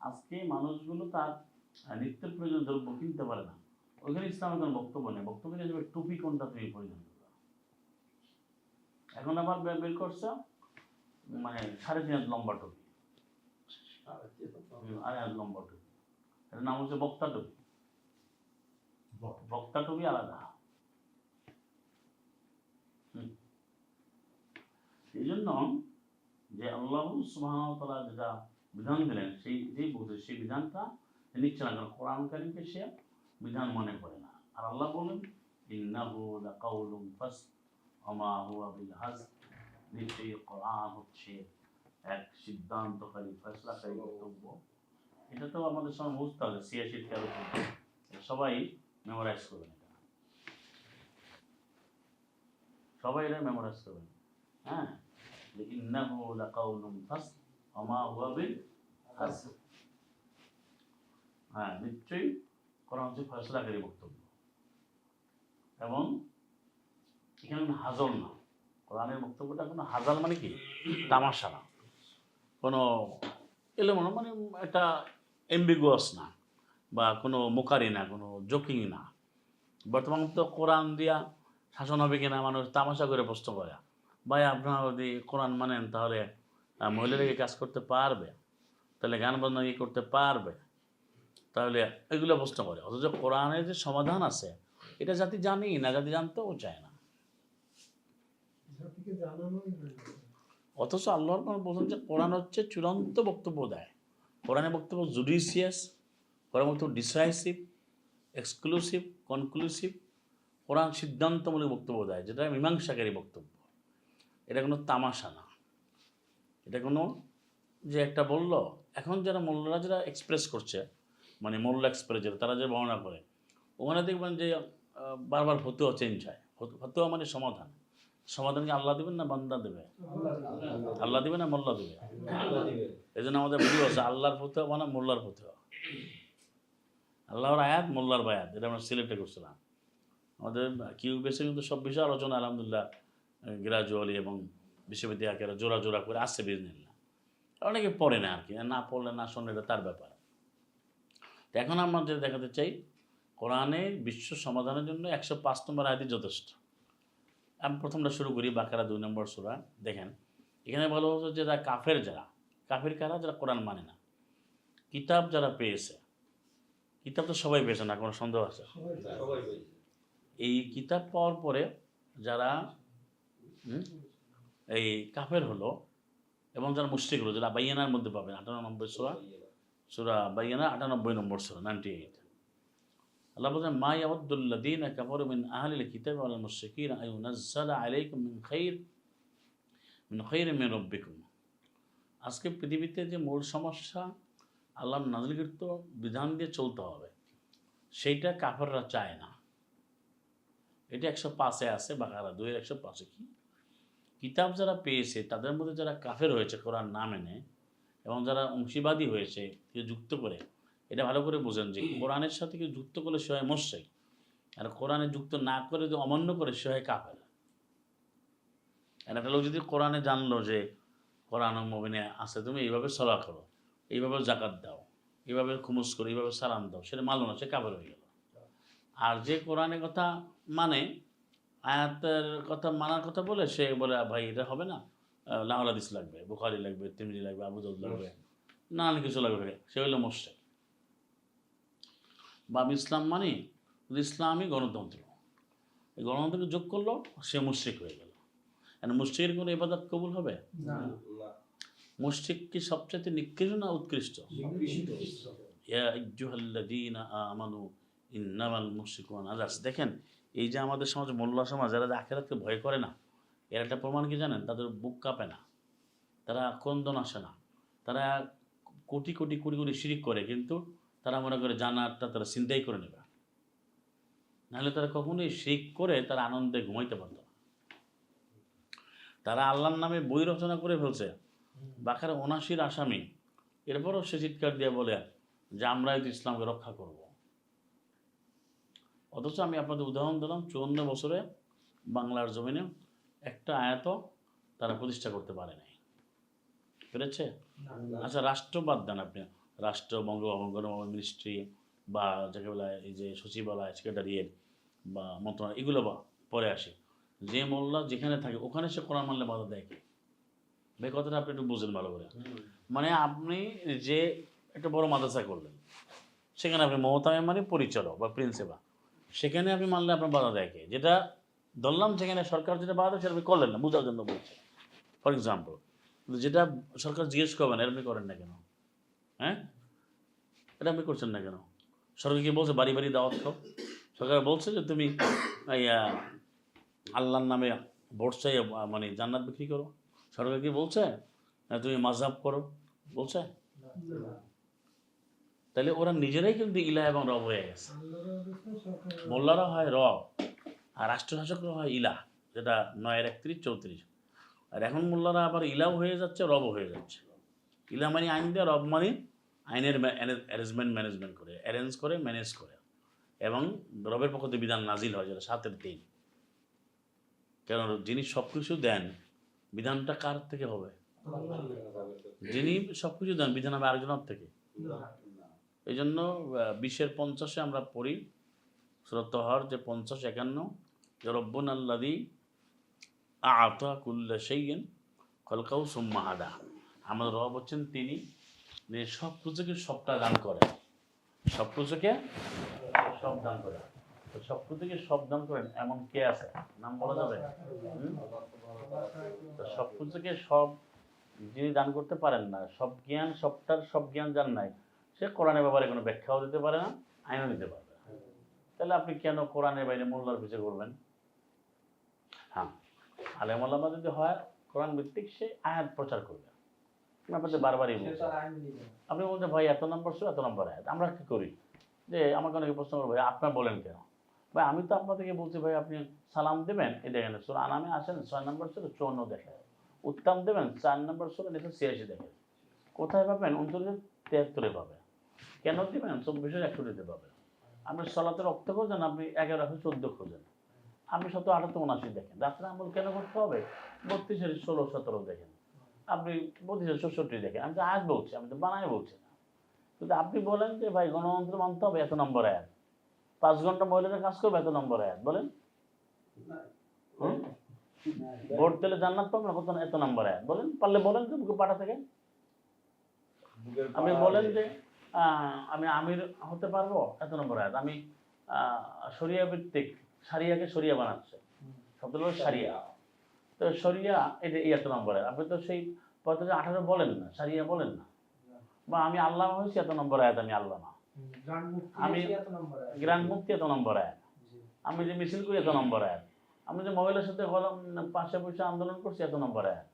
আজকে মানুষগুলো তার নিত্য প্রয়োজন দ্রব্য কিনতে পারে না। ওইখানে ইসলামের কোনো বক্তব্য নেই। বক্তব্য নিয়ে যাবে টুপি কোনটা তুমি পরিধান এখন আবার বের করছে মানে সাড়ে তিন হাত লম্বা টুপি। আড়াই হাত লম্বা টুপি। এটার নাম হচ্ছে বক্তা টুপি। বক্তা টুপি আলাদা। এই জন্য যে আল্লাহ সুবাহতলা যেটা বিধান দিলেন, সেই যেই বুঝে সেই বিধানটা নিচ্ছে না কোরআন কারিমকে সে বিধান মনে করে না। আর আল্লাহ বলেন, ইন্নাহু লাকাউলুম ফাসল ওমা হুয়া বিল হাজল নিশ্চয়ই কোরআন হচ্ছে এক সিদ্ধান্তকারী, ফেসলাকারী বক্তব্য এটা তো আমাদের সময় বুঝতে হবে সিয়াশির তেরো। সবাই মেমোরাইজ করবেন সবাই এটা মেমোরাইজ করবেন। হ্যাঁ? ইন্নাহু লাকাউলুম ফাসল ওমা হুয়া হ্যাঁ নিশ্চয়ই কোরআন হচ্ছে ফয়সলাকারী বক্তব্য। এবং এখানে কোনো হাজল না। কোরআনের বক্তব্যটা কোনো হাজাল মানে কি? তামাশা না। কোনো এলোমনো মানে একটা এম্বিগুয়াস না, বা কোনো মোকারি না, কোনো জোকিং না। বর্তমান তো কোরআন দিয়া শাসন হবে কিনা মানুষ তামাশা করে প্রশ্ন করে। ভাই আপনারা যদি কোরআন মানেন তাহলে আহ, মহিলারা কি কাজ করতে পারবে? তাহলে গান বাজনা কি করতে পারবে? তাহলে এগুলো প্রশ্ন করে। অথচ কোরআনের যে সমাধান আছে এটা জাতি জানেই না জাতি জানতেও চায় না। অথচ আল্লাহর কোরআন বলছেন যে কোরআন হচ্ছে চূড়ান্ত বক্তব্য দেয়। কোরআনের বক্তব্য জুডিশিয়াস কোরআন বক্তব্য ডিসাইসিভ এক্সক্লুসিভ কনক্লুসিভ কোরআন সিদ্ধান্তমূলক বক্তব্য দেয় যেটা মীমাংসাকারী বক্তব্য। এটা কোনো তামাশা না। এটা কোনো যে একটা বলল, এখন যারা মোল্লারা যারা এক্সপ্রেস করছে মানে মোল্লা এক্সপ্রেস যেটা তারা যে বর্ণনা করে, ওখানে দেখবেন যে বারবার ফতুয়া চেঞ্জ হয়। ফতু- ফতুয়া মানে সমাধান। সমাধান কি আল্লাহ দেবেন না বান্দা দেবে? আল্লাহ দিবে না মোল্লা দিবে? এই জন্য আমাদের ভিডিও আছে আল্লাহর ফতুয়া মানে মোল্লার ফতুয়া। আল্লাহর আয়াত, মোল্লার বায়াত, এটা আমরা সিলেক্টে করছিলাম। আমাদের কিউ বেসে কিন্তু সব বিষয় আলোচনা, আলহামদুলিল্লাহ। গ্রাজুয়ালি এবং বিশ্ববিদ্যালয়ের জোড়া জোড়া করে আসছে বিজনিল্লা অনেকে পড়ে না আর কি না পড়লে না শুনলে এটা তার ব্যাপার। তো এখন আমরা যেটা দেখাতে চাই কোরআনে বিশ্ব সমাধানের জন্য একশো পাঁচ নম্বর আয়াতই যথেষ্ট। আমি প্রথমটা শুরু করি বাকারা দুই নম্বর সুরা দেখেন। এখানে বলা হচ্ছে যে যারা কাফের যারা কাফের কারা? যারা কোরআন মানে না। কিতাব যারা পেয়েছে কিতাব তো সবাই পেয়েছে না কোনো সন্দেহ আছে? এই কিতাব পাওয়ার পরে যারা এই কাফের হলো, এবং যারা মুশ্রিক হলো, যারা বাইয়ানার মধ্যে পাবেন, আটানব্বই সুরা সুরা বাইয়ানা আটানব্বই নম্বর সুরা নাইনটি এইট আল্লাহ বলছেন, মা ইয়াউদ্দুল্লাদিন কাফারু মিন আহলিল কিতাব ওয়াল মুশরিকিন আয়ুনাজ্জালা আলাইকুম মিন খাইর মিন খাইর মিন রাব্বিকুম। আজকে পৃথিবীতে যে মূল সমস্যা আল্লাহ নাজিলকৃত বিধান দিয়ে চলতে হবে, সেইটা কাফেররা চায় না। এটা একশো পাঁচে আছে, বাকারা দুই একশো পাঁচে কি? কিতাব যারা পেয়েছে তাদের মধ্যে যারা কাফের হয়েছে কোরআন না মেনে এবং যারা অংশীবাদী হয়েছে যুক্ত করে এটা ভালো করে বোঝেন যে কোরআনের সাথে কেউ যুক্ত করলে সে হয় মোর্শেক আর কোরআনে যুক্ত না করে যদি অমান্য করে সে হয় কাফের। আর একটা লোক যদি কোরআনে জানলো যে কোরআন ও মবিনে আছে তুমি এইভাবে সলা করো এইভাবে জাকাত দাও এইভাবে খুমুস করো এইভাবে সালাম দাও সেটা মানলো না সে কাফের হয়ে গেল। আর যে কোরআনের কথা মানে আয়াতের কথা মানার কথা বলে সে বলে ভাই এটা হবে না। লাহলাদিস লাগবে বুখারি লাগবে তিমজি লাগবে আবুদল লাগবে নানান কিছু লাগবে সে হইল মোর্শেক বা আমি ইসলাম মানি ইসলামই গণতন্ত্র। এই গণতন্ত্রকে যোগ করল সে মুশ্রিক হয়ে গেল। আর মুশ্রিকের কোনো এবাদত কবুল হবে? না। মুশ্রিক কি সবচেয়ে নিকৃষ্ট না উৎকৃষ্ট? ইয়া আইয়ুহাল্লাযীনা আমানু ইন্নামাল মুশরিকুন আদার্স দেখেন এই যে আমাদের সমাজ মোল্লা সমাজ, যারা আখেরাতকে ভয় করে না, এর একটা প্রমাণ কি জানেন? তাদের বুক কাঁপে না। তারা কন্দন আসে না। তারা কোটি কোটি কোটি কোটি শিরিক করে, কিন্তু তারা মনে করে জানারটা তারা চিন্তাই করে নেবে। নাহলে তারা কখনোই শিখ করে তারা আনন্দে ঘুমাইতে পারতো না। তারা আল্লাহর নামে বই রচনা করে ফেলছে। বাকার অনাশির আসামি। এরপরও সে চিৎকার দিয়ে বলে যে আমরাই তো ইসলামকে রক্ষা করব। অথচ আমি আপনাদের উদাহরণ দিলাম চুয়ান্ন বছরে বাংলার জমিনে একটা আয়াত তারা প্রতিষ্ঠা করতে পারে নাই। পেরেছে? আচ্ছা রাষ্ট্র বাদ দেন আপনি। রাষ্ট্র গণভবন মিনিস্ট্রি বা যাকে বলা এই যে সচিবালয় সেক্রেটারিয়েট বা মন্ত্রণালয় এগুলো বা পরে আসে। যে মোল্লা যেখানে থাকে ওখানে সে কোরআন মানলে বাধা দেয় ভাই কথাটা আপনি একটু বুঝেন ভালো করে। মানে আপনি যে একটা বড় মাদ্রাসা করলেন সেখানে আপনি মমতা মানে পরিচালক বা প্রিন্সিপাল সেখানে আপনি মানলে আপনার বাধা দেখে যেটা ধরলাম সেখানে সরকার যেটা বাধা সেটা আপনি করলেন না, বোঝার জন্য বলছে। ফর এক্সাম্পল যেটা সরকার জিজ্ঞেস করবে না আপনি করেন না কেন? হ্যাঁ? এটা আপনি করছেন না কেন? সরকার কি বলছে, বাড়ি বাড়ি দাওয়াত খাও? সরকার বলছে যে তুমি আল্লাহর নামে ভোট চাই মানে জান্নাত বিক্রি করো। সরকার কি বলছে? তুমি মাঝহাব করো। বলছে? তাহলে ওরা নিজেরাই কিন্তু ইলা এবং রব হয়ে গেছে। মোল্লারা হয় রব আর রাষ্ট্রশাসকরা হয় ইলা, যেটা নয়ের একত্রিশ, চৌত্রিশ। আর এখন মোল্লারা আবার ইলাও হয়ে যাচ্ছে, রবও হয়ে যাচ্ছে। ইলা মানে আইন দেয়, রব মানে আইনের অ্যারেঞ্জমেন্ট ম্যানেজমেন্ট করে, অ্যারেঞ্জ করে, ম্যানেজ করে। এবং রবের পক্ষ থেকে বিধান নাজিল হয়, যেটা সাতের দিন। কেন? যিনি সব কিছু দেন, বিধানটা কার থেকে হবে? যিনি সব কিছু দেন, বিধান হবে আরেকজনের থেকে। এই জন্য বিশের পঞ্চাশে আমরা পড়ি। সুরতহর যে পঞ্চাশ, একান্ন। যে রব্বন আল্লাদি আতা কুল্লা সেইন কলকাউ সুম্মাহাদা আমাদের রব হচ্ছেন তিনি। যে সব কিছুকে সবটা দান করেন। সব কিছুকে সব দান করেন। তো সব কিছুকে সব দান করেন, এমন কে আছে? নাম বলা যাবে? সব কিছুকে সব, যিনি দান করতে পারেন না, সব জ্ঞান, সবটার সব জ্ঞান জান নাই সে কোরআনের ব্যাপারে কোনো ব্যাখ্যাও দিতে পারে না আইনও দিতে পারবে না। তাহলে আপনি কেন কোরআনের বাইরে মোল্লার পিছিয়ে করবেন হ্যাঁ আলেম আল্লামা যদি হয় কোরআন ভিত্তিক সে আয়াত প্রচার করবে। আপনাদের বারবারই আপনি বলছেন ভাই এত নম্বর শো এত নম্বর আয়াত আমরা কি করি? যে আমাকে অনেকে প্রশ্ন করব ভাই আপনার বলেন কেন? ভাই আমি তো আপনাদেরকে বলছি ভাই আপনি সালাম দেবেন। এই দেখেন সুর আনামে আসেন ছয় নম্বর ছিল চুয়ান্ন দেখে উত্তম দেবেন চার নম্বর ছিল দেখে ছিয়াশি দেখে কোথায় পাবেন? উনচল্লিশ তিয়াত্তরে পাবেন। কেন দেবেন? চব্বিশের দিতে পাবেন আপনি সলাতে রক্ত খোঁজেন আপনি এগারো একশো চোদ্দ খোঁজেন। আপনি শত আটাত্তর উনাশি দেখেন। রাত্রে আমল কেন করতে হবে? বত্রিশের ষোলো সতেরো দেখেন। আপনি বত্রিশের চৌষট্টি দেখেন। আমি তো আজ বলছি আমি তো বানাই বলছি না। কিন্তু আপনি বলেন যে ভাই গণতন্ত্র মানতে হবে এত নম্বর আয়াত পাঁচ ঘণ্টা মহিলারা কাজ করবে এত নম্বর আয়াত বলেন? ভোট দিলে জান্নাত পাবো না কত এত নম্বর আয়াত বলেন পারলে বলেন তো পাঠা থেকে। আপনি বলেন যে আমি আমির হতে পারব? এত নম্বর আয়াত। আমি শরিয়া ভিত্তিক সারিয়াকে শরিয়া বানাচ্ছে। শব্দ হলো সারিয়া। তো শরিয়া এটা এই এত নম্বর আয়াত। আপনি তো সেই পদ্ধতি আঠারো বলেন না সারিয়া বলেন না। বা আমি আল্লাহ হয়েছি এত নম্বর আয়াত আমি আল্লাহ না আমি গ্রান্ড মুক্তি এত নম্বর আয়াত। আমি যে মিছিল করি এত নম্বর আয়াত। আমি যে মহিলার সাথে হলাম পাশে বসে আন্দোলন করছি এত নম্বর আয়াত।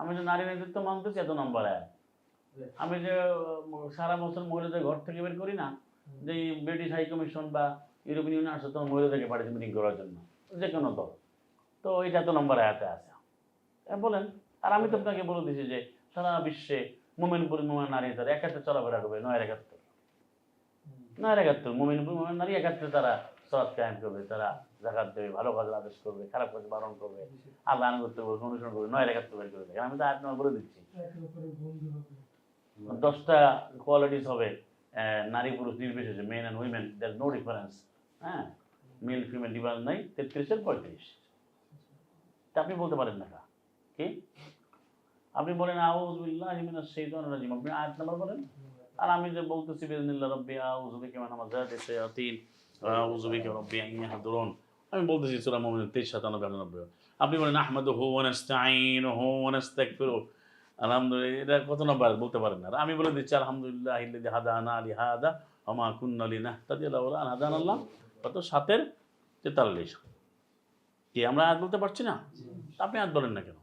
আমি যে নারী নেতৃত্ব মানতেছি এত নম্বর আয়াত। আমি যে সারা বছর মহিলাদের ঘর থেকে বের করি না যে ব্রিটিশ হাই কমিশন বা ইউরোপিয়ান ইউনিয়ন আসে তখন মহিলাদেরকে পাঠিয়েছে মিটিং করার জন্য। যে কোনো দল। তো এটা তো নম্বর আয়াতে আছে। বলেন আর আমি তো আপনাকে বলে দিয়েছি যে সারা বিশ্বে মোমেন পুরুষ মোমেন নারী তারা একাত্রে চলাফেরা করবে নয় একাত্তর। নয় একাত্তর মোমেন পুরুষ মোমেন নারী একাত্রে তারা সরাত কায়েম করবে তারা জাকাত দেবে ভালো কাজের আদেশ করবে খারাপ কাজ বারণ করবে আল্লাহ আনুগত্য করবে অনুসরণ করবে নয় একাত্তর বের করবে আমি তো নম্বর বলে দিচ্ছি। দশটা কোয়ালিটিস হবে নারী পুরুষ নির্বিশেষে men and women there no difference হ্যাঁ? মেল ফিমেল ডিফারেন্স নাই তেত্রিশের পঁয়ত্রিশ। তা আপনি বলতে পারেন না কা? আপনি বলেন আউজবিল্লাহ রাজিম। আপনি নাম্বার বলেন আর আমি যে বলতেছি আমি বলতেছি, সূরা মুমিনুন 23 97 99 আপনি বলেন, আহমাদুহু ওয়া নাস্তাঈনুহু ওয়া নাস্তাগফিরু আলহামদুলিল্লাহ, এটা কত নম্বর? বলতে পারেন না। আমি বলে দিচ্ছি, আলহামদুলিল্লাহ ইল্লাযী হাদানা লিহাদা ওয়া মা কুন্না লিনাহতাদিয়া লাউলা আন হাদানা আল্লাহ। কত? সাতের তেতাল্লিশ। কি, আমরা আয়াত বলতে পারছি না? আপনি আয়াত বলেন না কেন?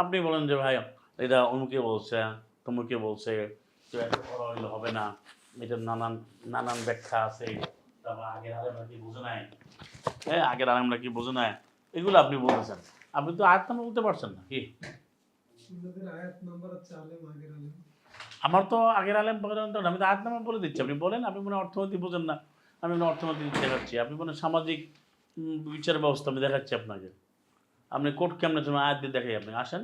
আপনি বলেন যে, ভাই, এটা অমুকে বলছে, তমুকে বলছে হবে না। এটার নানান নানান ব্যাখ্যা আছে। তারপর আগের আলেমরা কি বুঝে নাই? হ্যাঁ আগের আলেমরা কি বুঝে নাই? এগুলো আপনি বলতেছেন। আপনি তো আয়াত নাম্বার বলতে পারছেন না, কি? আমার তো আগের আলেম আমি তো আয়াত নাম্বার বলে দিচ্ছি। আপনি বলেন, আপনি মনে অর্থনীতি বোঝেন না, আমি মনে অর্থনীতি দেখাচ্ছি। আপনি মনে সামাজিক বিচার ব্যবস্থা আমি দেখাচ্ছি আপনাকে। আপনি কোর্ট কেমন আয়াত দিয়ে দেখাই আপনি, আসেন।